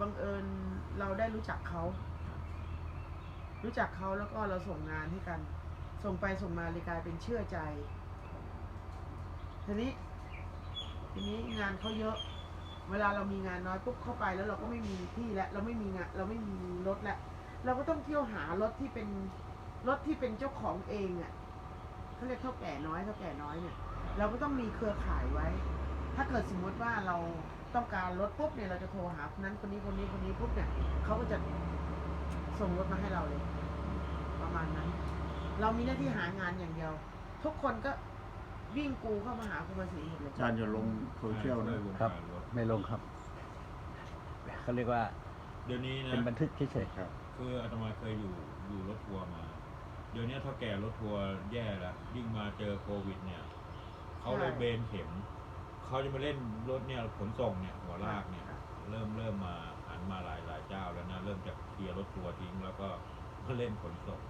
บังเอิญเราได้รู้จักเขา รู้จักเขาแล้วก็เราส่งงานให้กัน ส่งไปส่งมาเลยกลายเป็นเชื่อใจ ทีนี้ ทีนี้งานเขาเยอะ เวลาเรามีงานน้อยปุ๊บเข้าไปแล้วเราก็ไม่มีที่แล้วเราไม่มีงานเราไม่มีรถแล้วเราก็ต้องเที่ยวหารถที่เป็นรถที่เป็นเจ้าของเองอะ่ะเขาเรียกเท่าแก่น้อยเท่าแก่น้อยเนี่ย เราก็ต้องมีเครือข่ายไว้ ถ้าเกิดสมมติว่าเรา ต้องการรถปุ๊บเนี่ยเราจะโทรหาคนนั้นคนนี้คนนี้คนนี้ปุ๊บเนี่ยเขาก็จะส่งรถมาให้เราเลย ประมาณนั้น เรามีหน้าที่หางานอย่างเดียว ทุกคนก็วิ่งกูเข้ามาหาคุณมาสีหมดเลยอาจารย์จะลงโซเชียลนะครับ ไม่ลงครับเขาเรียกว่าเดี๋ยวนี้นะเป็นบันทึกเฉยครับ คืออาตมาเคยอยู่อยู่รถทัวร์มา เดี๋ยวนี้ถ้าแก่รถทัวร์แย่แล้วยิ่งมาเจอโควิด เนี่ยเขาเลยเบนเข็ม เขาจะมาเล่นรถเนี่ยขนส่งเนี่ยหัวลากเนี่ยเริ่มเริ่มมาหันมาหลายหลายเจ้าแล้วนะเริ่มจากเคลียร์รถทัวร์ทิ้งแล้วก็มาเล่นขนส่ง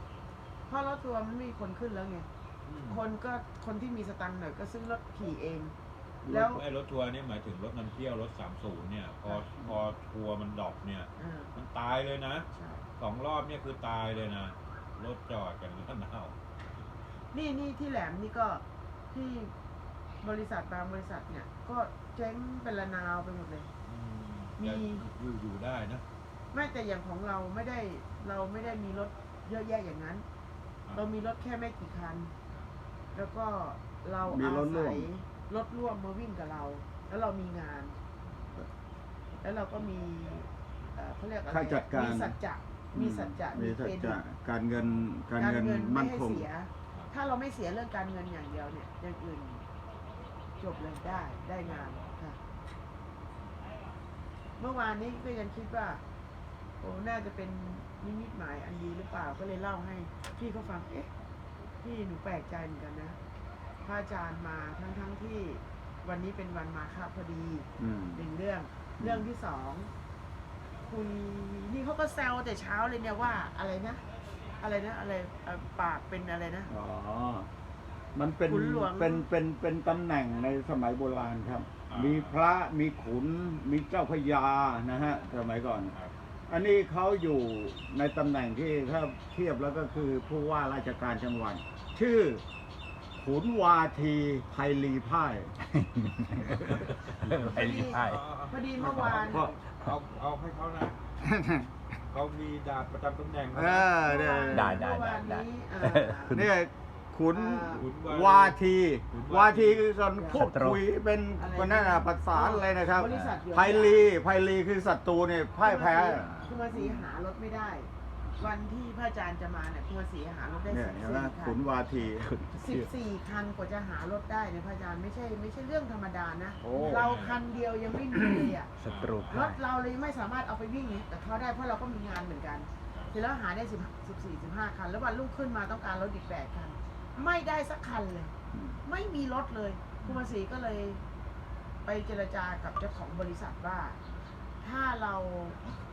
เพราะรถทัวร์มันไม่มีคนขึ้นแล้วไงคนก็คนที่มีสตังค์หน่อยก็ซื้อรถขี่เอง แล้ว ไอ้รถทัวร์เนี่ยหมายถึงรถนำเที่ยวรถสามศูนย์เนี่ยพอพอทัวร์มันดรอปเนี่ย อ่ามันตายเลยนะ ใช่สองรอบเนี่ยคือตายเลยนะ รถจอดกันแล้วเน่านี่นี่ที่แหลมนี่ก็ที่ บริษัทบางบริษัทเนี่ย ก็เจ๊งเป็นระนาวไปหมดเลย อืมมีแต่อยู่อยู่ได้นะไม่แต่อย่างของเราไม่ได้เราไม่ได้มีรถเยอะแยะอย่างนั้น เรามีรถแค่ไม่กี่คัน แล้วก็เรามีอารถร่วศัม ยรถร่วมมาวิ่งกับเรา แล้วเรามีงาน แล้วเราก็มีเอ่อเขาเรียกอะไรค่าจัดการ มีสัจจะมีสัจจะมีสัจเครดิจะตการเงินการเงินไม่มั่นให้คง เสีย ถ้าเราไม่เสียเรื่องการเงินอย่างเดียวเนี่ยอย่างอื่น จบเลยได้ได้งานค่ะ เมื่อวานนี้ก็ยังคิดว่าโอ้น่าจะเป็นนิมิตหมายอันดีหรือเปล่าก็เลยเล่าให้พี่เขาฟัง เอ๊ะ พี่หนูแปลกใจเหมือนกันนะพระอาจารย์มาทั้งทั้งๆที่วันนี้เป็นวันมาฆพอดีอืม หนึ่งเรื่อง เรื่องที่สอง คุยนี่เขาก็แซวแต่เช้าเลยเนี่ยว่าอะไรนะ อะไรนะ อะไรเอ่อปากเป็นอะไรนะ อ๋อ มันเป็นขุนหลวง เป็นเป็นเป็นตำแหน่งในสมัยโบราณครับามี มีพระมีขุนมีเจ้าพระยานะฮะสมัยก่อน ครับอันนี้เขาอยู่ในตำแหน่งที่ถ้าเทียบแล้วก็คือผู้ว่าราชการจังหวัดชื่อขุนวาทีไพลีพ่ายๆไอ้รีพายพอดีเมื่อวาน เพราะ เอาเอาให้เขานะเขามีดาบประจำตำแหน่งเออเนี่ย ได้ได้เมื่อวานได้นี้อ่าเนี่ย ขุนขุนวาทีขุนวาทีคือการพูดศัตรูคุยเป็นอะไรคนนั้นน่ะภาษาอะไรนะครับบริษัทอยู่ไพลีไพลีคือศัตรูเนี่ยพ่ายแพ้ คุณมาสีหารถไม่ได้ วันที่พระอาจารย์จะมาเนี่ยคุณมาสีหารถได้เนี่ยสิบเห็นไหมสี่คัขุนนวาที สิบสี่คันกว่าจะหารถได้เนี่ยพระอาจารย์ไม่ใช่ไม่ใช่เรื่องธรรมดานะ โอ้ เราคันเดียวยังไม่มีเลยอะ ศัตรูรพ่ายถเราเลยไม่สามารถเอาไปวิ่งกับเขาได้เพราะเราก็มีงานเหมือนกัน เสร็จแล้วหาได้สิบสิบสี่สิบห้าคัน แล้ววันรุ่งขึ้นมาต้องการรถอีกแปดคัน ไม่ได้สักคันเลย ไม่มีรถเลยคุณมาศรีก็เลยไปเจรจากับเจ้าของบริษัทว่า ถ้าเรา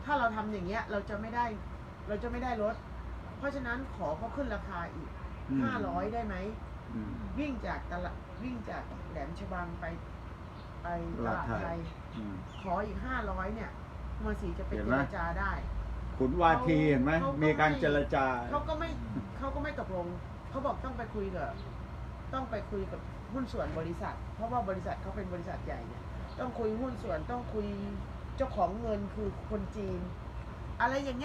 ถ้าเราทำอย่างเงี้ย เราจะไม่ได้ เราจะไม่ได้รถ เพราะฉะนั้นขอเขาขึ้นราคาอีกอืมห้าร้อยได้ไหมอืมวิ่งจากตลาดวิ่งจากแหลมฉบังไป ไปตลาดตลาดไทไทยยอืมขออีกห้าร้อยเนี่ยคุณมาศรีจะไปเห็นเจไหมรจาได้ ขุนวาทีเห็นไหมเขาก็มีการไม่เจรจาเขาก็ไม่เขาก็ไม่ตกลง เขาบอกต้องไปคุยกับต้องไปคุยกับหุ้นส่วนบริษัท เพราะว่าบริษัทเขาเป็นบริษัทใหญ่เนี่ยต้องคุยหุ้นส่วนต้องคุยเจ้าของเงินคือคนจีน อะไรอย่างเงี้ย